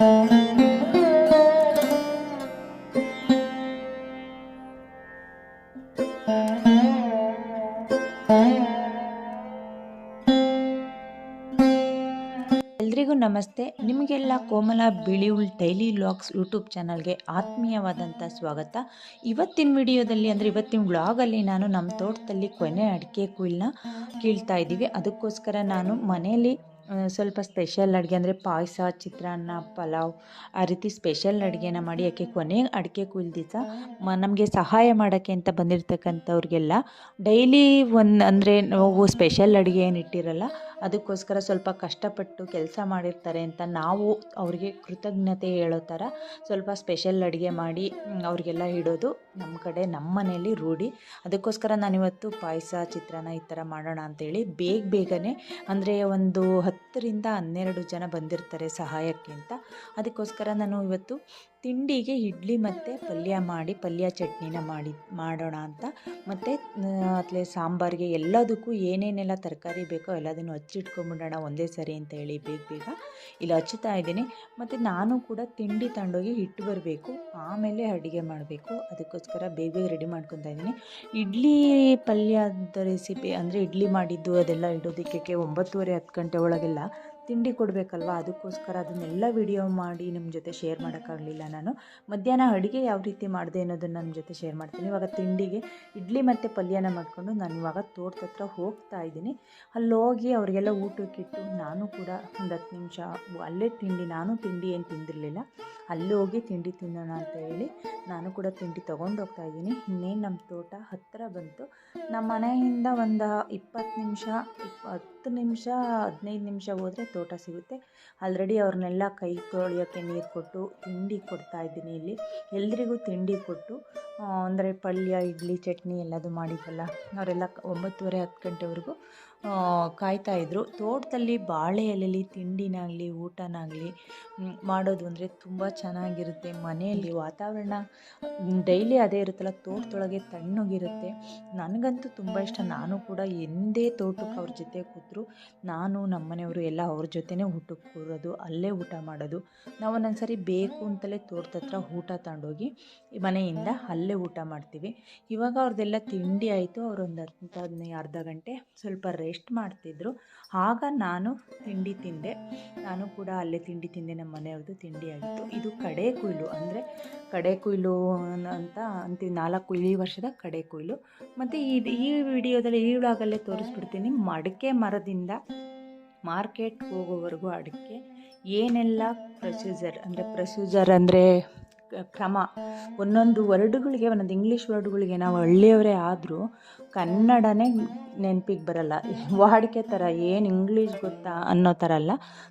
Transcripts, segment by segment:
ಎಲ್ರಿಗೂ ನಮಸ್ತೆ. ನಿಮಗೆಲ್ಲ ಕೋಮಲ ಬಿಳಿ ಉಳ್ ಡೈಲಿ ವ್ಲಾಗ್ಸ್ ಯೂಟ್ಯೂಬ್ ಚಾನಲ್ಗೆ ಆತ್ಮೀಯವಾದಂಥ ಸ್ವಾಗತ. ಇವತ್ತಿನ ವಿಡಿಯೋದಲ್ಲಿ ಅಂದರೆ ಇವತ್ತಿನ ವ್ಲಾಗಲ್ಲಿ ನಾನು ನಮ್ಮ ತೋಟದಲ್ಲಿ ಕೊನೆ ಅಡಿಕೆ ಕುಯ್ಲನ್ನ ಕೀಳ್ತಾ ಇದ್ದೀವಿ. ಅದಕ್ಕೋಸ್ಕರ ನಾನು ಮನೆಯಲ್ಲಿ ಸ್ವಲ್ಪ ಸ್ಪೆಷಲ್ ಅಡುಗೆ ಅಂದರೆ ಪಾಯಸ, ಚಿತ್ರಾನ್ನ, ಪಲಾವ್ ಆ ರೀತಿ ಸ್ಪೆಷಲ್ ಅಡುಗೆನ ಮಾಡಿ ಯಾಕೆ ಕೊನೆ ಅಡಿಕೆ ದಿವಸ ಮ, ನಮಗೆ ಸಹಾಯ ಮಾಡೋಕ್ಕೆ ಅಂತ ಬಂದಿರತಕ್ಕಂಥವ್ರಿಗೆಲ್ಲ ಡೈಲಿ ಒಂದು ಅಂದರೆ ನಾವು ಸ್ಪೆಷಲ್ ಅಡುಗೆ ಏನು ಇಟ್ಟಿರಲ್ಲ ಅದಕ್ಕೋಸ್ಕರ ಸ್ವಲ್ಪ ಕಷ್ಟಪಟ್ಟು ಕೆಲಸ ಮಾಡಿರ್ತಾರೆ ಅಂತ ನಾವು ಅವರಿಗೆ ಕೃತಜ್ಞತೆ ಹೇಳೋ ಥರ ಸ್ವಲ್ಪ ಸ್ಪೆಷಲ್ ಅಡುಗೆ ಮಾಡಿ ಅವ್ರಿಗೆಲ್ಲ ಇಡೋದು ನಮ್ಮ ಕಡೆ, ನಮ್ಮ ಮನೆಯಲ್ಲಿ ರೂಢಿ. ಅದಕ್ಕೋಸ್ಕರ ನಾನಿವತ್ತು ಪಾಯಸ, ಚಿತ್ರಾನ್ನ ಈ ಥರ ಮಾಡೋಣ ಅಂತೇಳಿ ಬೇಗ ಬೇಗನೆ ಅಂದರೆ ಒಂದು ಹತ್ತರಿಂದ ಹನ್ನೆರಡು ಜನ ಬಂದಿರ್ತಾರೆ ಸಹಾಯಕ್ಕೆ ಅಂತ. ಅದಕ್ಕೋಸ್ಕರ ನಾನು ಇವತ್ತು ತಿಂಡಿಗೆ ಇಡ್ಲಿ ಮತ್ತು ಪಲ್ಯ ಮಾಡಿ, ಪಲ್ಯ ಚಟ್ನಿನ ಮಾಡಿ, ಮಾಡೋಣ ಅಂತ. ಮತ್ತು ಅತ್ಲೆ ಸಾಂಬಾರಿಗೆ ಎಲ್ಲದಕ್ಕೂ ಏನೇನೆಲ್ಲ ತರಕಾರಿ ಬೇಕೋ ಎಲ್ಲದನ್ನು ಹಚ್ಚಿಟ್ಕೊಂಬಿಡೋಣ ಒಂದೇ ಸರಿ ಅಂತ ಹೇಳಿ ಬೇಗ ಬೇಗ. ಇಲ್ಲಿ, ಹಚ್ಚುತ್ತಾ ಇದ್ದೀನಿ. ಮತ್ತು ನಾನು ಕೂಡ ತಿಂಡಿ ತಗೊಂಡೋಗಿ ಇಟ್ಟು ಬರಬೇಕು, ಆಮೇಲೆ ಅಡುಗೆ ಮಾಡಬೇಕು. ಅದಕ್ಕೋಸ್ಕರ ಬೇಗ ಬೇಗ ರೆಡಿ ಮಾಡ್ಕೊತಾ ಇದ್ದೀನಿ. ಇಡ್ಲಿ ಪಲ್ಯದ ರೆಸಿಪಿ ಅಂದರೆ ಇಡ್ಲಿ ಮಾಡಿದ್ದು ಅದೆಲ್ಲ ಇಡೋದಕ್ಕೆ ಒಂಬತ್ತುವರೆ ಹತ್ತು ಗಂಟೆ ಒಳಗೆಲ್ಲ ತಿಂಡಿ ಕೊಡಬೇಕಲ್ವ? ಅದಕ್ಕೋಸ್ಕರ ಅದನ್ನೆಲ್ಲ ವಿಡಿಯೋ ಮಾಡಿ ನಿಮ್ಮ ಜೊತೆ ಶೇರ್ ಮಾಡೋಕ್ಕಾಗಲಿಲ್ಲ ನಾನು. ಮಧ್ಯಾಹ್ನ ಅಡುಗೆ ಯಾವ ರೀತಿ ಮಾಡಿದೆ ಅನ್ನೋದನ್ನು ನಮ್ಮ ಜೊತೆ ಶೇರ್ ಮಾಡ್ತೀನಿ. ಇವಾಗ ತಿಂಡಿಗೆ ಇಡ್ಲಿ ಮತ್ತು ಪಲ್ಯನ ಮಾಡಿಕೊಂಡು ನಾನು ಇವಾಗ ತೋಟದ ಹತ್ರ ಹೋಗ್ತಾ ಇದ್ದೀನಿ. ಅಲ್ಲಿ ಹೋಗಿ ಅವರಿಗೆಲ್ಲ ಊಟಕ್ಕಿಟ್ಟು ನಾನು ಕೂಡ ಒಂದು ಹತ್ತು ನಿಮಿಷ ಅಲ್ಲೇ ತಿಂಡಿ, ನಾನು ತಿಂಡಿ ಏನು ತಿಂದಿರಲಿಲ್ಲ. ಅಲ್ಲಿ ಹೋಗಿ ತಿಂಡಿ ತಿನ್ನೋಣ ಅಂತ ಹೇಳಿ ನಾನು ಕೂಡ ತಿಂಡಿ ತೊಗೊಂಡು ಹೋಗ್ತಾ ಇದ್ದೀನಿ. ಇನ್ನೇನು ನಮ್ಮ ತೋಟ ಹತ್ತಿರ ಬಂತು. ನಮ್ಮ ಮನೆಯಿಂದ ಒಂದು ಇಪ್ಪತ್ತು ನಿಮಿಷ ಇಪ್ಪ ಹತ್ತು ನಿಮಿಷ, ಹದಿನೈದು ನಿಮಿಷ ಹೋದರೆ ತೋಟ ಸಿಗುತ್ತೆ. ಆಲ್ರೆಡಿ ಅವ್ರನ್ನೆಲ್ಲ ಕೈ ತೊಳೆಯೋಕ್ಕೆ ನೀರು ಕೊಟ್ಟು ತಿಂಡಿ ಕೊಡ್ತಾ ಇದ್ದೀನಿ ಇಲ್ಲಿ. ಎಲ್ಲರಿಗೂ ತಿಂಡಿ ಕೊಟ್ಟು ಅಂದರೆ ಪಲ್ಯ, ಇಡ್ಲಿ, ಚಟ್ನಿ ಎಲ್ಲದು ಮಾಡಿದ್ವಲ್ಲ ಅವರೆಲ್ಲ ಒಂಬತ್ತುವರೆ ಹತ್ತು ಗಂಟೆವರೆಗೂ ಕಾಯ್ತಾ ಇದ್ರು. ತೋಟದಲ್ಲಿ ಬಾಳೆ ಎಲೆಯಲ್ಲಿ ತಿಂಡಿನಾಗಲಿ ಊಟನಾಗಲಿ ಮಾಡೋದು ಅಂದರೆ ತುಂಬ ಚೆನ್ನಾಗಿರುತ್ತೆ. ಮನೆಯಲ್ಲಿ ವಾತಾವರಣ ಡೈಲಿ ಅದೇ ಇರುತ್ತಲ್ಲ, ತೋಟದೊಳಗೆ ತಣ್ಣಗಿರುತ್ತೆ. ನನಗಂತೂ ತುಂಬ ಇಷ್ಟ. ನಾನು ಕೂಡ ಎಂದೇ ತೋಟಕ್ಕೆ ಅವ್ರ ಜೊತೆ ಕೂತರು. ನಾನು, ನಮ್ಮನೆಯವರು ಎಲ್ಲ ಅವ್ರ ಜೊತೆನೇ ಊಟಕ್ಕೆ ಕೂರೋದು, ಅಲ್ಲೇ ಊಟ ಮಾಡೋದು. ನಾವು ಒಂದೊಂದು ಸರಿ ಬೇಕು ಅಂತಲೇ ತೋಟದ ಹತ್ರ ಊಟ ತಗೊಂಡೋಗಿ, ಮನೆಯಿಂದ ಅಲ್ಲೇ ಊಟ ಮಾಡ್ತೀವಿ. ಇವಾಗ ಅವ್ರದ್ದೆಲ್ಲ ತಿಂಡಿ ಆಯಿತು. ಅವರೊಂದು ಹತ್ತು ಹದಿನೈದು ಅರ್ಧ ಗಂಟೆ ಸ್ವಲ್ಪ ರೆಸ್ಟ್ ಮಾಡ್ತಿದ್ರು. ಆಗ ನಾನು ತಿಂಡಿ ತಿಂದೆ. ನಾನು ಕೂಡ ಅಲ್ಲೇ ತಿಂಡಿ ತಿಂದೆ, ನಮ್ಮ ಮನೆಯವ್ರದ್ದು ತಿಂಡಿ ಆಗಿತ್ತು ಇದು ಕಡೆ ಕುಯ್ಲು ಅಂದರೆ ಕಡೆ ಕುಯ್ಲು ಅಂತ ಅಂತೀವಿ, ನಾಲ್ಕು ಈ ವರ್ಷದ ಕಡೆ ಕುಯ್ಲು ಮತ್ತು ಈ ಈ ವಿಡಿಯೋದಲ್ಲಿ ಈ ಒಳಗಲ್ಲೇ ತೋರಿಸ್ಬಿಡ್ತೀನಿ. ಮಡಿಕೆ ಮರದಿಂದ ಮಾರ್ಕೆಟ್ ಹೋಗೋವರೆಗೂ ಅಡಿಕೆ, ಏನೆಲ್ಲ ಪ್ರೊಸೀಜರ್ ಅಂದರೆ ಪ್ರೊಸೀಜರ್ ಅಂದರೆ ಕ್ರಮ. ಒಂದೊಂದು ವರ್ಡ್ಗಳಿಗೆ, ಒಂದೊಂದು ಇಂಗ್ಲೀಷ್ ವರ್ಡ್ಗಳಿಗೆ ನಾವು ಹಳ್ಳಿಯವರೇ ಆದರೂ ಕನ್ನಡನೇ ನೆನಪಿಗೆ ಬರಲ್ಲ. ವಾಡಿಕೆ ಥರ ಏನು ಇಂಗ್ಲೀಷ್ ಗೊತ್ತಾ ಅನ್ನೋ ಥರ ಅಲ್ಲ.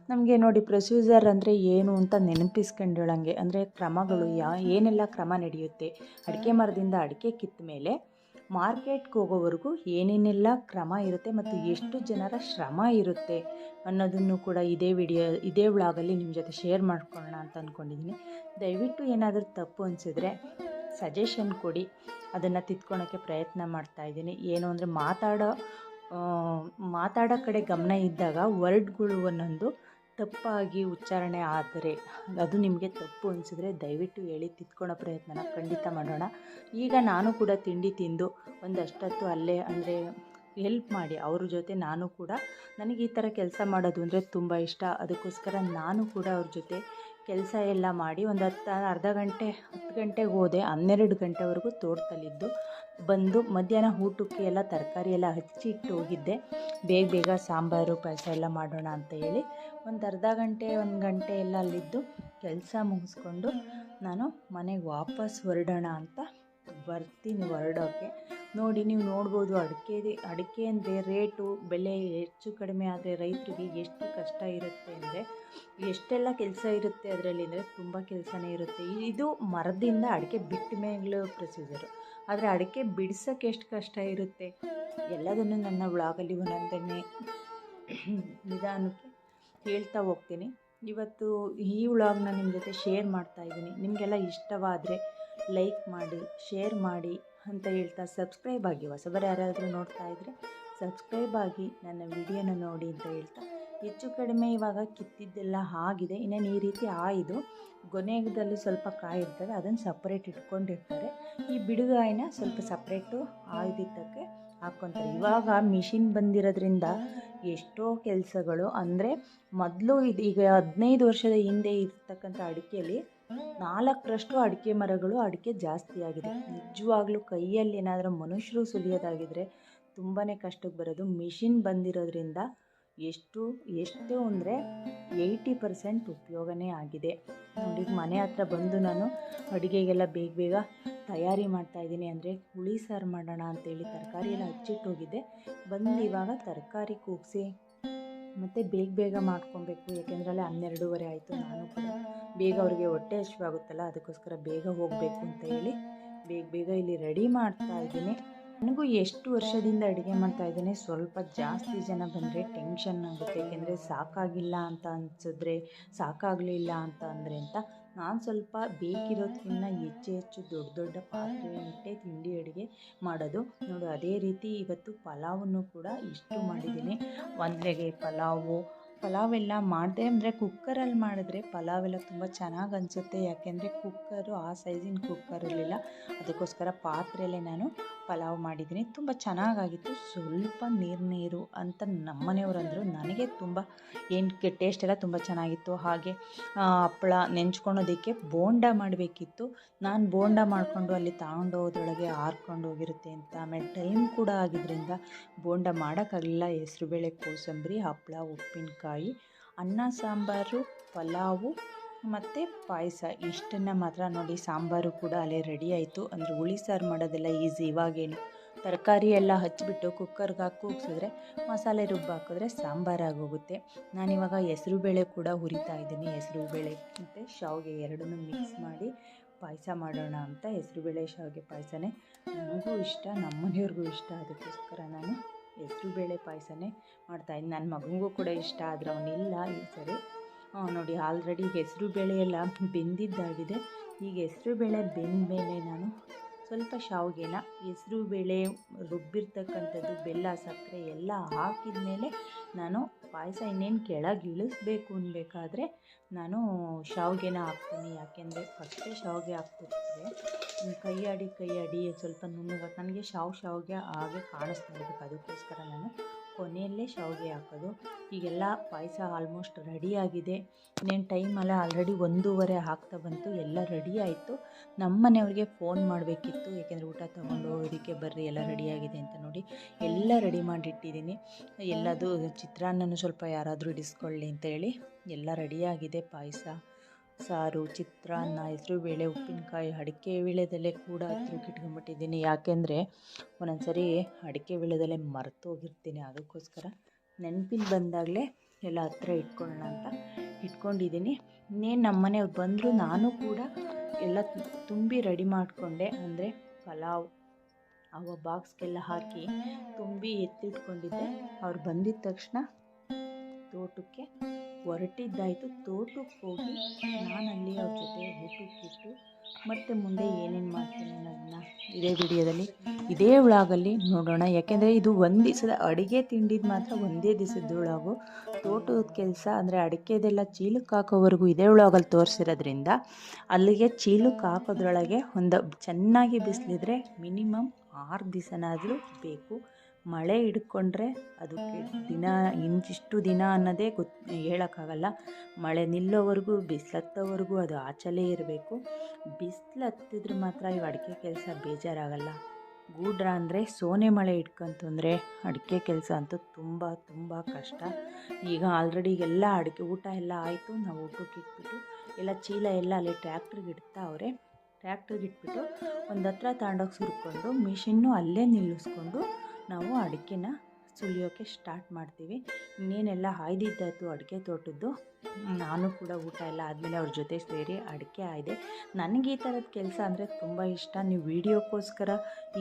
ನಮಗೆ ನೋಡಿ ಪ್ರೊಸೀಜರ್ ಅಂದರೆ ಏನು ಅಂತ ನೆನಪಿಸ್ಕೊಂಡಿಳಂಗೆ ಅಂದರೆ ಕ್ರಮಗಳು ಯಾ, ಏನೆಲ್ಲ ಕ್ರಮ ನಡೆಯುತ್ತೆ? ಅಡಿಕೆ ಮರದಿಂದ ಅಡಿಕೆ ಕಿತ್ತ ಮೇಲೆ ಮಾರ್ಕೆಟ್ಗೆ ಹೋಗೋವರೆಗೂ ಏನೇನೆಲ್ಲ ಕ್ರಮ ಇರುತ್ತೆ ಮತ್ತು ಎಷ್ಟು ಜನರ ಶ್ರಮ ಇರುತ್ತೆ ಅನ್ನೋದನ್ನು ಕೂಡ ಇದೇ ವಿಡಿಯೋ, ಇದೇ ವ್ಲಾಗಲ್ಲಿ ನಿಮ್ಮ ಜೊತೆ ಶೇರ್ ಮಾಡ್ಕೊಳ್ಳೋಣ ಅಂತ ಅಂದ್ಕೊಂಡಿದ್ದೀನಿ ದಯವಿಟ್ಟು ಏನಾದರೂ ತಪ್ಪು ಅನಿಸಿದ್ರೆ ಸಜೆಷನ್ ಕೊಡಿ. ಅದನ್ನು ತಿದ್ಕೊಳೋಕ್ಕೆ ಪ್ರಯತ್ನ ಮಾಡ್ತಾ ಇದ್ದೀನಿ. ಏನು ಅಂದರೆ ಮಾತಾಡೋ ಮಾತಾಡೋ ಕಡೆ ಗಮನ ಇದ್ದಾಗ ವರ್ಡ್ಗಳು ಒಂದೊಂದು ತಪ್ಪಾಗಿ ಉಚ್ಚಾರಣೆ ಆದರೆ ಅದು ನಿಮಗೆ ತಪ್ಪು ಅನಿಸಿದ್ರೆ ದಯವಿಟ್ಟು ಹೇಳಿ ತಿದ್ಕೊಳ್ಳೋ ಪ್ರಯತ್ನನ ಖಂಡಿತ ಮಾಡೋಣ. ಈಗ ನಾನು ಕೂಡ ತಿಂಡಿ ತಿಂದು ಒಂದಷ್ಟೊತ್ತು ಅಲ್ಲೇ ಅಂದರೆ ಹೆಲ್ಪ್ ಮಾಡಿ ಅವ್ರ ಜೊತೆ ನಾನು ಕೂಡ ನನಗೆ ಈ ಥರ ಕೆಲಸ ಮಾಡೋದು ಅಂದರೆ ತುಂಬ ಇಷ್ಟ. ಅದಕ್ಕೋಸ್ಕರ ನಾನು ಕೂಡ ಅವ್ರ ಜೊತೆ ಕೆಲಸ ಎಲ್ಲ ಮಾಡಿ ಒಂದು ಹತ್ತು, ಅರ್ಧ ಗಂಟೆ, ಹತ್ತು ಗಂಟೆಗೆ ಹೋದೆ. ಹನ್ನೆರಡು ಗಂಟೆವರೆಗೂ ತೋಟದಲ್ಲಿದ್ದು. ಬಂದು ಮಧ್ಯಾಹ್ನ ಊಟಕ್ಕೆ ಎಲ್ಲ ತರಕಾರಿ ಎಲ್ಲ ಹಚ್ಚಿ ಇಟ್ಟು ಹೋಗಿದ್ದೆ. ಬೇಗ ಬೇಗ ಸಾಂಬಾರು, ಪಾಯಸ ಎಲ್ಲ ಮಾಡೋಣ ಅಂತ ಹೇಳಿ ಒಂದು ಅರ್ಧ ಗಂಟೆ, ಒಂದು ಗಂಟೆ ಎಲ್ಲ ಅಲ್ಲಿದ್ದು ಕೆಲಸ ಮುಗಿಸ್ಕೊಂಡು ನಾನು ಮನೆಗೆ ವಾಪಸ್ ಹೊರಡೋಣ ಅಂತ ಬರ್ತೀನಿ ಹೊರಡೋಕ್ಕೆ ನೋಡಿ ನೀವು ನೋಡ್ಬೋದು ಅಡಿಕೆ ಅಡಿಕೆ ಅಂದರೆ ರೇಟು, ಬೆಲೆ ಹೆಚ್ಚು ಕಡಿಮೆ ಆದರೆ ರೈತರಿಗೆ ಎಷ್ಟು ಕಷ್ಟ ಇರುತ್ತೆ ಅಂದರೆ, ಎಷ್ಟೆಲ್ಲ ಕೆಲಸ ಇರುತ್ತೆ ಅದರಲ್ಲಿ ಅಂದರೆ ತುಂಬ ಕೆಲಸನೇ ಇರುತ್ತೆ. ಇದು ಮರದಿಂದ ಅಡಿಕೆ ಬಿಟ್ಟ ಮೇಲೆ ಪ್ರೊಸೀಜರು ಆದರೆ ಅಡಿಕೆ ಬಿಡ್ಸೋಕ್ಕೆ ಎಷ್ಟು ಕಷ್ಟ ಇರುತ್ತೆ? ಎಲ್ಲದನ್ನು ನನ್ನ ವ್ಲಾಗಲ್ಲಿ ಒಂದೊಂದನ್ನೇ ನಿಧಾನಕ್ಕೆ ಹೇಳ್ತಾ ಹೋಗ್ತೀನಿ. ಇವತ್ತು ಈ ವ್ಲಾಗ್ನ ನಿಮ್ಮ ಜೊತೆ ಶೇರ್ ಮಾಡ್ತಾ ಇದ್ದೀನಿ. ನಿಮಗೆಲ್ಲ ಇಷ್ಟವಾದರೆ ಲೈಕ್ ಮಾಡಿ ಶೇರ್ ಮಾಡಿ ಅಂತ ಹೇಳ್ತಾ ಸಬ್ಸ್ಕ್ರೈಬ್ ಆಗಿ ಹೊಸಬರು ಯಾರಾದರೂ ನೋಡ್ತಾ ಇದ್ದರೆ ಸಬ್ಸ್ಕ್ರೈಬ್ ಆಗಿ ನನ್ನ ವಿಡಿಯೋನ ನೋಡಿ ಅಂತ ಹೇಳ್ತಾ. ಹೆಚ್ಚು ಕಡಿಮೆ ಇವಾಗ ಕಿತ್ತಿದ್ದೆಲ್ಲ ಆಗಿದೆ. ಇನ್ನೇನು ಈ ರೀತಿ ಆಯಿದು. ಗೊನೆಗದಲ್ಲಿ ಸ್ವಲ್ಪ ಕಾಯಿ ಇರ್ತದೆ. ಅದನ್ನು ಸಪ್ರೇಟ್ ಇಟ್ಕೊಂಡಿರ್ತಾರೆ. ಈ ಬಿಡುಗಾಯಿನ ಸ್ವಲ್ಪ ಸಪ್ರೇಟು ಆಯ್ದಿದ್ದಕ್ಕೆ ಹಾಕ್ಕೊತಾರೆ ಇವಾಗ ಮಿಷಿನ್ ಬಂದಿರೋದ್ರಿಂದ ಎಷ್ಟೋ ಕೆಲಸಗಳು. ಅಂದರೆ ಮೊದಲು ಇದು ಈಗ ಹದಿನೈದು ವರ್ಷದ ಹಿಂದೆ ಇರ್ತಕ್ಕಂಥ ಅಡಿಕೆಯಲ್ಲಿ ನಾಲ್ಕರಷ್ಟು ಅಡಿಕೆ ಮರಗಳು ಅಡಿಕೆ ಜಾಸ್ತಿ ಆಗಿದೆ. ನಿಜವಾಗ್ಲೂ ಕೈಯಲ್ಲಿ ಏನಾದರೂ ಮನುಷ್ಯರು ಸುಲಿಯೋದಾಗಿದ್ದರೆ ತುಂಬಾ ಕಷ್ಟಕ್ಕೆ ಬರೋದು. ಮಿಷಿನ್ ಬಂದಿರೋದ್ರಿಂದ ಎಷ್ಟು ಎಷ್ಟು ಅಂದರೆ ಏಯ್ಟಿ ಪರ್ಸೆಂಟ್ ಉಪಯೋಗನೇ ಆಗಿದೆ. ನೋಡಿ, ಮನೆ ಹತ್ರ ಬಂದು ನಾನು ಅಡುಗೆಗೆಲ್ಲ ಬೇಗ ಬೇಗ ತಯಾರಿ ಮಾಡ್ತಾಯಿದ್ದೀನಿ ಅಂದರೆ ಹುಳಿ ಸಾರು ಮಾಡೋಣ ಅಂತೇಳಿ ತರಕಾರಿ ಎಲ್ಲ ಹಚ್ಚಿಟ್ಟೋಗಿದ್ದೆ ಬಂದು ಇವಾಗ ತರಕಾರಿ ಕೂಗಿಸಿ ಮತ್ತು ಬೇಗ ಬೇಗ ಮಾಡ್ಕೊಬೇಕು ಯಾಕೆಂದರೆ ಅಲ್ಲಿ ಹನ್ನೆರಡೂವರೆ ಆಯಿತು, ನಾನು ಕೂಡ ಬೇಗ ಅವ್ರಿಗೆ ಹೊಟ್ಟೆ ಹಸಿವಾಗುತ್ತಲ್ಲ, ಅದಕ್ಕೋಸ್ಕರ ಬೇಗ ಹೋಗಬೇಕು ಅಂತ ಹೇಳಿ ಬೇಗ ಬೇಗ ಇಲ್ಲಿ ರೆಡಿ ಮಾಡ್ತಾ ಇದ್ದೀನಿ. ನನಗೂ ಎಷ್ಟು ವರ್ಷದಿಂದ ಅಡುಗೆ ಮಾಡ್ತಾ ಮಾಡ್ತಾಯಿದ್ದೀನಿ ಸ್ವಲ್ಪ ಜಾಸ್ತಿ ಜನ ಬಂದರೆ ಟೆನ್ಷನ್ ಆಗುತ್ತೆ ಏಕೆಂದರೆ ಸಾಕಾಗಿಲ್ಲ ಅಂತ ಅನಿಸಿದ್ರೆ, ಸಾಕಾಗಲಿಲ್ಲ ಅಂತ ಅಂದರೆ ಅಂತ ನಾನು ಸ್ವಲ್ಪ ಬೇಕಿರೋದಕ್ಕಿಂತ ಹೆಚ್ಚು ಹೆಚ್ಚು ದೊಡ್ಡ ದೊಡ್ಡ ಪಾತ್ರೆ ಇಟ್ಟೆ ತಿಂಡಿ ಅಡುಗೆ ಮಾಡೋದು. ನೋಡು, ಅದೇ ರೀತಿ ಇವತ್ತು ಪಲಾವನ್ನು ಕೂಡ ಇಷ್ಟು ಮಾಡಿದ್ದೀನಿ. ಒಂದೆಗೆ ಪಲಾವು, ಪಲಾವೆಲ್ಲ ಮಾಡಿದೆ ಅಂದರೆ ಕುಕ್ಕರಲ್ಲಿ ಮಾಡಿದ್ರೆ ಪಲಾವೆಲ್ಲ ತುಂಬ ಚೆನ್ನಾಗಿ ಅನಿಸುತ್ತೆ. ಯಾಕೆಂದರೆ ಕುಕ್ಕರು ಆ ಸೈಜಿನ ಕುಕ್ಕರ್ ಇರಲಿಲ್ಲ ಅದಕ್ಕೋಸ್ಕರ ಪಾತ್ರೆಯಲ್ಲೇ ನಾನು ಪಲಾವ್ ಮಾಡಿದ್ದೀನಿ. ತುಂಬ ಚೆನ್ನಾಗಾಗಿತ್ತು. ಸ್ವಲ್ಪ ನೀರು ನೀರು ಅಂತ ನಮ್ಮನೆಯವ್ರು ಅಂದರು ನನಗೆ ತುಂಬ ಏನು ಟೇಸ್ಟ್ ಎಲ್ಲ ತುಂಬ ಚೆನ್ನಾಗಿತ್ತು. ಹಾಗೆ ಹಪ್ಪಳ ನೆಂಚ್ಕೊಳೋದಕ್ಕೆ ಬೋಂಡ ಮಾಡಬೇಕಿತ್ತು. ನಾನು ಬೋಂಡ ಮಾಡಿಕೊಂಡು ಅಲ್ಲಿ ತಗೊಂಡು ಹೋದ್ರೊಳಗೆ ಹಾರ್ಕೊಂಡು ಹೋಗಿರುತ್ತೆ ಅಂತ. ಆಮೇಲೆ ಟೈಮ್ ಕೂಡ ಆಗಿದ್ದರಿಂದ ಬೋಂಡ ಮಾಡೋಕ್ಕಾಗಲಿಲ್ಲ. ಹೆಸರುಬೇಳೆ, ಕೋಸಂಬರಿ, ಹಪ್ಪಳ, ಉಪ್ಪಿನಕಾಯಿ, ಅನ್ನ, ಸಾಂಬಾರು, ಪಲಾವು ಮತ್ತು ಪಾಯಸ. ಇಷ್ಟನ್ನು ಮಾತ್ರ ನೋಡಿ ಸಾಂಬಾರು ಕೂಡ ಅಲ್ಲೇ ರೆಡಿ ಆಯಿತು. ಅಂದರೆ ಹುಳಿ ಸಾರು ಮಾಡೋದೆಲ್ಲ ಈಸಿ ಇವಾಗೇನು. ತರಕಾರಿ ಎಲ್ಲ ಹಚ್ಚಿಬಿಟ್ಟು ಕುಕ್ಕರ್ಗೆ ಹಾಕಿ ಕೂಗಿಸಿದ್ರೆ ಮಸಾಲೆ ರುಬ್ಬಿ ಹಾಕಿದ್ರೆ ಸಾಂಬಾರಾಗೋಗುತ್ತೆ ನಾನಿವಾಗ ಹೆಸ್ರುಬೇಳೆ ಕೂಡ ಹುರಿತಾ ಇದ್ದೀನಿ. ಹೆಸ್ರುಬೇಳೆ ಮತ್ತು ಶಾವಿಗೆ ಎರಡನ್ನೂ ಮಿಕ್ಸ್ ಮಾಡಿ ಪಾಯಸ ಮಾಡೋಣ ಅಂತ ಹೆಸ್ರುಬೇಳೆ ಶಾವಿಗೆ ಪಾಯಸನೇ. ನನಗೂ ಇಷ್ಟ ನಮ್ಮ ಮನೆಯವ್ರಿಗೂ ಇಷ್ಟ. ಅದಕ್ಕೋಸ್ಕರ ನಾನು ಹೆಸ್ರುಬೇಳೆ ಪಾಯಸನೇ ಮಾಡ್ತಾಯಿದ್ದೀನಿ ನನ್ನ ಮಗನಿಗೂ ಕೂಡ ಇಷ್ಟ, ಆದರೆ ಅವನಿಲ್ಲ. ಈ ಸರಿ ನೋಡಿ ಆಲ್ರೆಡಿ ಹೆಸರು ಬೇಳೆಯೆಲ್ಲ ಬೆಂದಿದ್ದಾಗಿದೆ. ಈಗ ಹೆಸರು ಬೇಳೆ ಬೆಂದ ಮೇಲೆ ನಾನು ಸ್ವಲ್ಪ ಶಾವಿಗೆನ, ಹೆಸರು ಬೇಳೆ ರುಬ್ಬಿರ್ತಕ್ಕಂಥದ್ದು, ಬೆಲ್ಲ, ಸಕ್ಕರೆ ಎಲ್ಲ ಹಾಕಿದ ಮೇಲೆ ನಾನು ಪಾಯಸ ಇನ್ನೇನು ಕೆಳಗೆ ಇಳಿಸ್ಬೇಕು ಅನ್ಬೇಕಾದ್ರೆ ನಾನು ಶಾವಿಗೆನ ಹಾಕ್ತೀನಿ. ಯಾಕೆಂದರೆ ಫಸ್ಟೇ ಶಾವಿಗೆ ಹಾಕ್ಬಿಟ್ರೆ ಕೈಯಾಡಿ ಕೈಯಾಡಿ ಸ್ವಲ್ಪ ನುಣ್ಣಗೆ, ನನಗೆ ಶಾವು ಶಾವಿಗೆ ಹಾಗೆ ಕಾಣಿಸ್ತಾ ಇರಬೇಕು. ಅದಕ್ಕೋಸ್ಕರ ನಾನು ಕೊನೆಯಲ್ಲೇ ಶಾವಿಗೆ ಹಾಕೋದು. ಈಗೆಲ್ಲ ಪಾಯಸ ಆಲ್ಮೋಸ್ಟ್ ರೆಡಿಯಾಗಿದೆ ಇನ್ನೇನು ಟೈಮಲ್ಲ ಆಲ್ರೆಡಿ ಒಂದೂವರೆ ಆಗ್ತಾ ಬಂತು. ಎಲ್ಲ ರೆಡಿ ಆಯಿತು. ನಮ್ಮ ಮನೆಯವ್ರಿಗೆ ಫೋನ್ ಮಾಡಬೇಕಿತ್ತು. ಏಕೆಂದರೆ ಊಟ ತೊಗೊಂಡು ಇದಕ್ಕೆ ಬರ್ರಿ, ಎಲ್ಲ ರೆಡಿಯಾಗಿದೆ ಅಂತ ನೋಡಿ ಎಲ್ಲ ರೆಡಿ ಮಾಡಿಟ್ಟಿದ್ದೀನಿ. ಎಲ್ಲದು ಚಿತ್ರಾನ್ನನೂ ಸ್ವಲ್ಪ ಯಾರಾದರೂ ಹಿಡಿಸ್ಕೊಳ್ಳಿ ಅಂತ ಹೇಳಿ ಎಲ್ಲ ರೆಡಿಯಾಗಿದೆ ಪಾಯಸ. ಸಾರು ಚಿತ್ರಾನ್ನ ಹೆಸರುಬೇಳೆ ಉಪ್ಪಿನಕಾಯಿ, ಅಡಿಕೆ ವೀಳ್ಯದೆಲೆ ಕೂಡ ಇಟ್ಕೊಂಡ್ಬಿಟ್ಟಿದ್ದೀನಿ ಯಾಕೆಂದರೆ ಒಂದೊಂದು ಸರಿ ಅಡಿಕೆ ವೀಳ್ಯದೆಲೆ ಮರ್ತೋಗಿರ್ತೀನಿ. ಅದಕ್ಕೋಸ್ಕರ ನೆನಪಿನ ಬಂದಾಗಲೇ ಎಲ್ಲ ಹತ್ರ ಇಟ್ಕೊಳ್ಳೋಣ ಅಂತ ಇಟ್ಕೊಂಡಿದ್ದೀನಿ. ಇನ್ನೇನು ನಮ್ಮ ಮನೆಯವ್ರು ಬಂದರೂ ನಾನು ಕೂಡ ಎಲ್ಲ ತುಂಬಿ ರೆಡಿ ಮಾಡಿಕೊಂಡೆ. ಅಂದರೆ ಪಲಾವ್ ಅವ ಬಾಕ್ಸ್ಗೆಲ್ಲ ಹಾಕಿ ತುಂಬಿ ಎತ್ತಿಟ್ಕೊಂಡಿದ್ದೆ. ಅವ್ರು ಬಂದಿದ್ದ ತಕ್ಷಣ ತೋಟಕ್ಕೆ ಹೊರಟಿದ್ದಾಯಿತು. ತೋಟಕ್ಕೆ ಹೋಗಿ ನಾನಲ್ಲಿ ಅವ್ರ ಜೊತೆ ಊಟಕ್ಕಿಟ್ಟು ಮತ್ತೆ ಮುಂದೆ ಏನೇನು ಮಾಡ್ತೀನಿ ಅನ್ನೋದನ್ನ ಇದೇ ವಿಡಿಯೋದಲ್ಲಿ, ಇದೇ ವ್ಲಾಗಲ್ಲಿ ನೋಡೋಣ. ಯಾಕೆಂದರೆ ಇದು ಒಂದು ದಿವಸದ ಅಡುಗೆ ತಿಂಡಿದ್ದು ಮಾತ್ರ ಒಂದೇ ದಿವಸದ ವ್ಲಾಗು. ತೋಟದ ಕೆಲಸ ಅಂದರೆ ಅಡಿಕೆದೆಲ್ಲ ಚೀಲಕ್ಕೆ ಹಾಕೋವರೆಗೂ ಇದೇ ವ್ಲಾಗಲ್ಲಿ ತೋರಿಸಿರೋದ್ರಿಂದ ಅಲ್ಲಿಗೆ ಚೀಲಕ್ಕೆ ಹಾಕೋದ್ರೊಳಗೆ ಒಂದು ಚೆನ್ನಾಗಿ ಬಿಸಿಲಿದ್ರೆ ಮಿನಿಮಮ್ ಆರು ದಿವಸನಾದರೂ ಬೇಕು. ಮಳೆ ಹಿಡ್ಕೊಂಡ್ರೆ ಅದಕ್ಕೆ ದಿನ, ಇಂಚಿಷ್ಟು ದಿನ ಅನ್ನೋದೇ ಗೊತ್ತು ಹೇಳೋಕ್ಕಾಗಲ್ಲ. ಮಳೆ ನಿಲ್ಲೋವರೆಗೂ, ಬಿಸಿಲತ್ತೋವರೆಗೂ ಅದು ಆಚಲೇ ಇರಬೇಕು. ಬಿಸಿಲು ಹತ್ತಿದ್ರೆ ಮಾತ್ರ ಇವು ಅಡಿಕೆ ಕೆಲಸ ಬೇಜಾರಾಗಲ್ಲ. ಗೂಡ್ರ ಅಂದರೆ ಸೋನೆ ಮಳೆ ಇಟ್ಕೊಂತಂದರೆ ಅಡಿಕೆ ಕೆಲಸ ಅಂತೂ ತುಂಬ ತುಂಬ ಕಷ್ಟ. ಈಗ ಆಲ್ರೆಡಿ ಎಲ್ಲ ಅಡಿಕೆ, ಊಟ ಎಲ್ಲ ಆಯಿತು, ನಾವು ಊಟಕ್ಕೆ ಇಟ್ಬಿಟ್ಟು, ಎಲ್ಲ ಚೀಲ ಎಲ್ಲ ಅಲ್ಲಿ ಟ್ರ್ಯಾಕ್ಟ್ರಿಗೆ ಇಡ್ತಾ ಅವರೇ ಟ್ರ್ಯಾಕ್ಟ್ರಿಗೆ ಇಟ್ಬಿಟ್ಟು ಒಂದು ಹತ್ರ ತಗೊಂಡೋಗಿ ಸುರ್ಕೊಂಡು ಮಿಷಿನ್ನು ಅಲ್ಲೇ ನಿಲ್ಲಿಸ್ಕೊಂಡು ನಾವು ಅಡಿಕೆನ ಸುಲಿಯೋಕ್ಕೆ ಸ್ಟಾರ್ಟ್ ಮಾಡ್ತೀವಿ. ಇನ್ನೇನೆಲ್ಲ ಆಯ್ದಿದ್ದಾಯ್ತು ಅಡಿಕೆ ತೋಟದ್ದು. ನಾನು ಕೂಡ ಊಟ ಎಲ್ಲ ಆದಮೇಲೆ ಅವ್ರ ಜೊತೆ ಸೇರಿ ಅಡಿಕೆ ಆಯಿದೆ. ನನಗೆ ಈ ಥರದ ಕೆಲಸ ಅಂದರೆ ತುಂಬ ಇಷ್ಟ. ನೀವು ವೀಡಿಯೋಕ್ಕೋಸ್ಕರ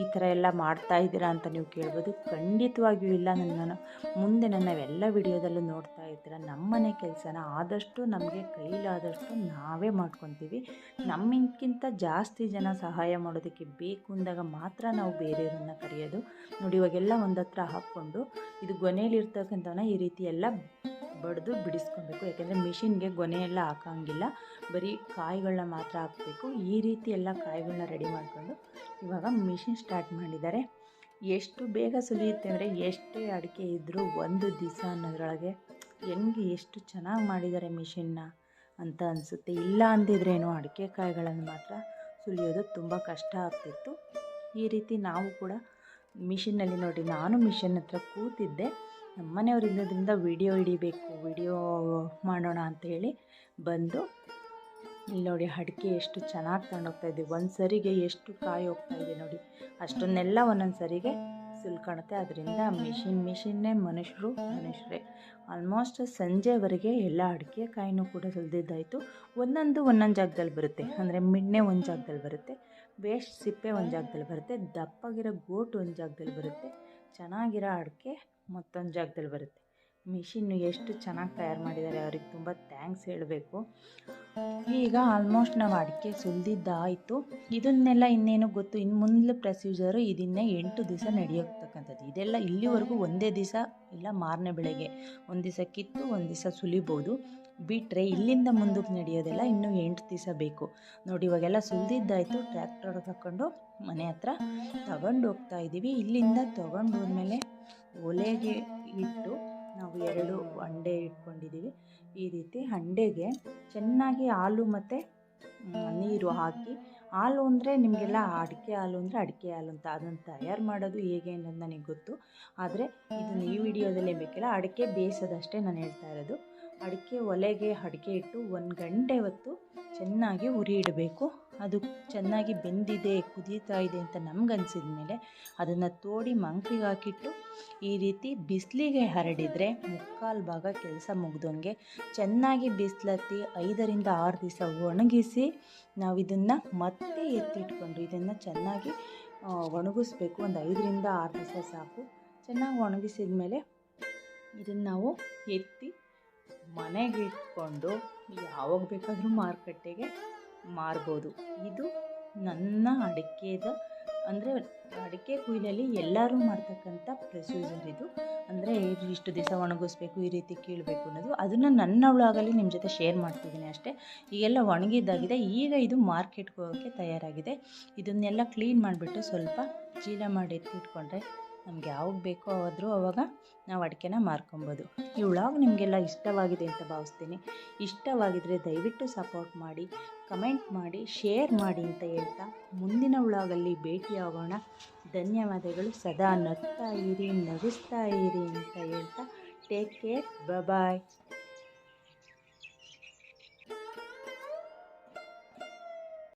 ಈ ಥರ ಎಲ್ಲ ಮಾಡ್ತಾ ಇದ್ದೀರಾ ಅಂತ ನೀವು ಕೇಳ್ಬೋದು. ಖಂಡಿತವಾಗಿಯೂ ಇಲ್ಲ. ನನ್ನನ್ನು ಮುಂದೆ ನನ್ನ ಎಲ್ಲ ವಿಡಿಯೋದಲ್ಲೂ ನೋಡ್ತಾ ಇರ್ತೀರ. ನಮ್ಮನೆ ಕೆಲಸನ ಆದಷ್ಟು ನಮಗೆ ಕೈಲಾದಷ್ಟು ನಾವೇ ಮಾಡ್ಕೊತೀವಿ. ನಮ್ಮಿಂದಕ್ಕಿಂತ ಜಾಸ್ತಿ ಜನ ಸಹಾಯ ಮಾಡೋದಕ್ಕೆ ಬೇಕು ಅಂದಾಗ ಮಾತ್ರ ನಾವು ಬೇರೆಯವ್ರನ್ನ ಕರೆಯೋದು. ನೋಡಿ, ಇವಾಗೆಲ್ಲ ಒಂದತ್ರ ಹಾಕ್ಕೊಂಡು ಇದು ಗೊನೆಯಲ್ಲಿರ್ತಕ್ಕಂಥವನ್ನ ಈ ರೀತಿ ಎಲ್ಲ ಬಡಿದು ಬಿಡಿಸ್ಕೊಬೇಕು. ಯಾಕೆಂದರೆ ಮಿಷಿನ್ಗೆ ಗೊನೆ ಎಲ್ಲ ಹಾಕೋಂಗಿಲ್ಲ. ಬರೀ ಕಾಯಿಗಳನ್ನ ಮಾತ್ರ ಹಾಕಬೇಕು. ಈ ರೀತಿ ಎಲ್ಲ ಕಾಯಿಗಳನ್ನ ರೆಡಿ ಮಾಡಿಕೊಂಡು ಇವಾಗ ಮಿಷಿನ್ ಸ್ಟಾರ್ಟ್ ಮಾಡಿದ್ದಾರೆ. ಎಷ್ಟು ಬೇಗ ಸುಲಿಯುತ್ತೆ ಅಂದರೆ ಎಷ್ಟೇ ಅಡಿಕೆ ಇದ್ದರೂ ಒಂದು ದಿವಸ ಅನ್ನೋದ್ರೊಳಗೆ ಹೆಂಗೆ ಎಷ್ಟು ಚೆನ್ನಾಗಿ ಮಾಡಿದ್ದಾರೆ ಮಿಷಿನ್ನ ಅಂತ ಅನಿಸುತ್ತೆ. ಇಲ್ಲ ಅಂದಿದ್ರೇನು ಅಡಿಕೆ ಕಾಯಿಗಳನ್ನು ಮಾತ್ರ ಸುಲಿಯೋದು ತುಂಬ ಕಷ್ಟ ಆಗ್ತಿತ್ತು. ಈ ರೀತಿ ನಾವು ಕೂಡ ಮಿಷಿನ್ನಲ್ಲಿ ನೋಡಿ, ನಾನು ಮಿಷಿನ್ ಹತ್ರ ಕೂತಿದ್ದೆ. ನಮ್ಮ ಮನೆಯವ್ರು ವಿಡಿಯೋ ಹಿಡಿಬೇಕು, ವಿಡಿಯೋ ಮಾಡೋಣ ಅಂತ ಹೇಳಿ ಬಂದು ಇಲ್ಲಿ ನೋಡಿ ಅಡಿಕೆ ಎಷ್ಟು ಚೆನ್ನಾಗಿ ತಗೊಂಡೋಗ್ತಾ ಇದ್ದೀವಿ ಒಂದು ಸರಿಗೆ ಎಷ್ಟು ಕಾಯಿ ಹೋಗ್ತಾ ಇದೆ ನೋಡಿ. ಅಷ್ಟನ್ನೆಲ್ಲ ಒಂದೊಂದು ಸರಿಗೆ ಸುಲ್ಕೊಳುತ್ತೆ ಅದರಿಂದ ಮಿಷಿನ್ ಮಿಷಿನ್ನೇ ಮನುಷ್ಯರು ಮನುಷ್ಯರೇ. ಆಲ್ಮೋಸ್ಟ್ ಸಂಜೆವರೆಗೆ ಎಲ್ಲ ಅಡಿಕೆ ಕಾಯಿನೂ ಕೂಡ ಸುಲಿದಿದ್ದಾಯಿತು. ಒಂದೊಂದು ಒಂದೊಂದು ಜಾಗದಲ್ಲಿ ಬರುತ್ತೆ. ಅಂದರೆ ಮಿಣ್ಣೆ ಒಂದು ಜಾಗದಲ್ಲಿ ಬರುತ್ತೆ. ವೇಸ್ಟ್ ಸಿಪ್ಪೆ ಒಂದು ಜಾಗದಲ್ಲಿ ಬರುತ್ತೆ. ದಪ್ಪಗಿರೋ ಗೋಟು ಒಂದು ಜಾಗದಲ್ಲಿ ಬರುತ್ತೆ. ಚೆನ್ನಾಗಿರೋ ಅಡಿಕೆ ಮತ್ತೊಂದು ಜಾಗದಲ್ಲಿ ಬರುತ್ತೆ. ಮಿಷಿನ್ನು ಎಷ್ಟು ಚೆನ್ನಾಗಿ ತಯಾರು ಮಾಡಿದ್ದಾರೆ ಅವ್ರಿಗೆ ತುಂಬ ಥ್ಯಾಂಕ್ಸ್ ಹೇಳಬೇಕು. ಈಗ ಆಲ್ಮೋಸ್ಟ್ ನಾವು ಅಡಿಕೆ ಸುಲಿದಿದ್ದಾಯಿತು. ಇದನ್ನೆಲ್ಲ ಇನ್ನೇನು ಗೊತ್ತು ಇನ್ನು ಮುಂದೆ ಪ್ರೊಸೀಜರು ಇದನ್ನೇ ಎಂಟು ದಿವಸ ನಡೆಯೋಗ್ತಕ್ಕಂಥದ್ದು ಇದೆಲ್ಲ ಇಲ್ಲಿವರೆಗೂ ಒಂದೇ ದಿವಸ ಇಲ್ಲ, ಮಾರನೇ ಬೆಳಗ್ಗೆ ಒಂದು ದಿವಸ ಕಿತ್ತು, ಒಂದು ದಿವಸ ಸುಲಿಬೋದು. ಬಿಟ್ಟರೆ ಇಲ್ಲಿಂದ ಮುಂದಕ್ಕೆ ನಡೆಯೋದೆಲ್ಲ ಇನ್ನೂ ಎಂಟು ದಿವಸ ಬೇಕು. ನೋಡಿ, ಇವಾಗೆಲ್ಲ ಸುಲಿದಿದ್ದಾಯಿತು ಟ್ರ್ಯಾಕ್ಟರ್ ಹಾಕ್ಕೊಂಡು ಮನೆ ಹತ್ರ ತಗೊಂಡು ಹೋಗ್ತಾ ಇದ್ದೀವಿ ಇಲ್ಲಿಂದ ತೊಗೊಂಡು ಹೋದ್ಮೇಲೆ ಒಲೆಗೆ ಇಟ್ಟು ನಾವು ಎರಡು ಹಂಡೆ ಇಟ್ಕೊಂಡಿದ್ದೀವಿ. ಈ ರೀತಿ ಹಂಡೆಗೆ ಚೆನ್ನಾಗಿ ಹಾಲು ಮತ್ತು ನೀರು ಹಾಕಿ, ಹಾಲು ಅಂದರೆ ನಿಮಗೆಲ್ಲ ಅಡಿಕೆ ಹಾಲು ಅಂದರೆ ಅಡಿಕೆ ಹಾಲು ಅಂತ ಅದನ್ನು ತಯಾರು ಮಾಡೋದು ಹೇಗೆ ಅನ್ನೋದು ನನಗೆ ಗೊತ್ತು. ಆದರೆ ಇದನ್ನು ಈ ವಿಡಿಯೋದಲ್ಲೇ ಬೇಕಿಲ್ಲ, ಅಡಿಕೆ ಬೇಯಿಸೋದಷ್ಟೇ ನಾನು ಹೇಳ್ತಾ ಇರೋದು. ಅಡಿಕೆ ಒಲೆಗೆ ಅಡಿಕೆ ಇಟ್ಟು ಒಂದು ಗಂಟೆ ಹೊತ್ತು ಚೆನ್ನಾಗಿ ಉರಿ ಇಡಬೇಕು ಅದು ಚೆನ್ನಾಗಿ ಬೆಂದಿದೆ, ಕುದೀತಾ ಇದೆ ಅಂತ ನಮ್ಗೆ ಮೇಲೆ ಅದನ್ನು ತೋಡಿ ಮಂಕ್ರಿಗೆ ಹಾಕಿಟ್ಟು ಈ ರೀತಿ ಬಿಸಿಲಿಗೆ ಹರಡಿದರೆ ಮುಕ್ಕಾಲು ಭಾಗ ಕೆಲಸ ಮುಗ್ದಂಗೆ ಚೆನ್ನಾಗಿ ಬಿಸಿಲತ್ತಿ ಐದರಿಂದ ಆರು ದಿವಸ ಒಣಗಿಸಿ ನಾವು ಇದನ್ನು ಮತ್ತೆ ಎತ್ತಿಟ್ಕೊಂಡು ಇದನ್ನು ಚೆನ್ನಾಗಿ ಒಣಗಿಸ್ಬೇಕು. ಒಂದು ಐದರಿಂದ ಆರು ದಿವಸ ಸಾಕು. ಚೆನ್ನಾಗಿ ಒಣಗಿಸಿದ ಮೇಲೆ ಇದನ್ನು ನಾವು ಎತ್ತಿ ಮನೆಗೆ ಇಟ್ಕೊಂಡು ಯಾವಾಗ ಬೇಕಾದರೂ ಮಾರುಕಟ್ಟೆಗೆ ಮಾರ್ಬೋದು. ಇದು ನನ್ನ ಅಡಿಕೆದ, ಅಂದರೆ ಅಡಿಕೆ ಕುಯ್ಲಲ್ಲಿ ಎಲ್ಲರೂ ಮಾಡ್ತಕ್ಕಂಥ ಪ್ರೊಸೀಜರ್ ಇದು. ಅಂದರೆ ಇಷ್ಟು ದಿವಸ ಒಣಗಿಸ್ಬೇಕು, ಈ ರೀತಿ ಕೀಳಬೇಕು ಅನ್ನೋದು. ಅದನ್ನು ನನ್ನ ವ್ಲಾಗಲ್ಲಿ ನಿಮ್ಮ ಜೊತೆ ಶೇರ್ ಮಾಡ್ತಿದ್ದೀನಿ ಅಷ್ಟೇ. ಈಗೆಲ್ಲ ಒಣಗಿದ್ದಾಗಿದೆ. ಈಗ ಇದು ಮಾರ್ಕೆಟ್ಗೆ ಹೋಗೋಕ್ಕೆ ತಯಾರಾಗಿದೆ. ಇದನ್ನೆಲ್ಲ ಕ್ಲೀನ್ ಮಾಡಿಬಿಟ್ಟು ಸ್ವಲ್ಪ ಚೀಲ ಮಾಡಿ ಎತ್ತಿಟ್ಕೊಂಡ್ರೆ ನಮ್ಗೆ ಯಾವಾಗ ಬೇಕೋ ಆದರೂ ಅವಾಗ ನಾವು ಅಡಿಕೆನ ಮಾರ್ಕೊಬೋದು. ಈ ವ್ಲಾಗ್ ನಿಮಗೆಲ್ಲ ಇಷ್ಟವಾಗಿದೆ ಅಂತ ಭಾವಿಸ್ತೀನಿ. ಇಷ್ಟವಾಗಿದ್ದರೆ ದಯವಿಟ್ಟು ಸಪೋರ್ಟ್ ಮಾಡಿ ಕಮೆಂಟ್ ಮಾಡಿ ಶೇರ್ ಮಾಡಿ ಅಂತ ಹೇಳ್ತಾ ಮುಂದಿನ ವ್ಲಾಗಲ್ಲಿ ಭೇಟಿಯಾಗೋಣ ಧನ್ಯವಾದಗಳು. ಸದಾ ನಗ್ತಾ ಇರಿ, ನಗಿಸ್ತಾ ಇರಿ ಅಂತ ಹೇಳ್ತಾ ಟೇಕ್ ಕೇರ್ ಬಾಯ್